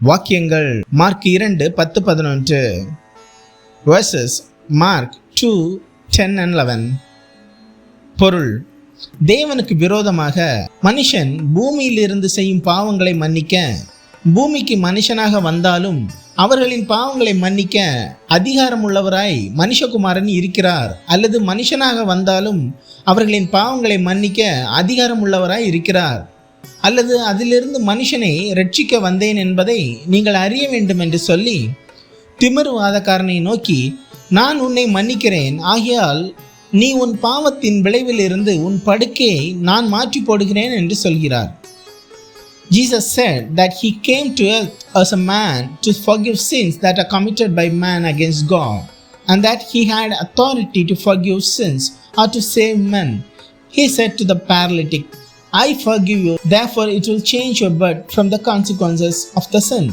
வாக்கியங்கள். மார்க் இரண்டு பத்து பதினொன்று. Versus Mark two ten and eleven பொருள். தேவனுக்கு விரோதமாக மனுஷன் பூமியிலிருந்து செய்யும் பாவங்களை மன்னிக்க பூமிக்கு மனுஷனாக வந்தாலும் அவர்களின் பாவங்களை மன்னிக்க அதிகாரம் உள்ளவராய் மனுஷகுமாரன் இருக்கிறார். அல்லது மனுஷனாக வந்தாலும் அவர்களின் பாவங்களை மன்னிக்க அதிகாரம் உள்ளவராய் இருக்கிறார். அல்லது அதிலிருந்து மனுஷனை ரட்சிக்க வந்தேன் என்பதை நீங்கள் அறிய வேண்டும் என்று சொல்லி திமிர்வாதக்காரனை நோக்கி நான் உன்னை மன்னிக்கிறேன் ஆகையால் நீ உன் பாவத்தின் விளைவிலிருந்து உன் படுக்கையை நான் மாற்றி போடுகிறேன் என்று சொல்கிறார் Jesus said that he came to earth as a man to forgive sins that are committed by man against God, and that he had authority to forgive sins or to save men. He said to the paralytic, I forgive you, therefore it will change your birth from the consequences of the sin.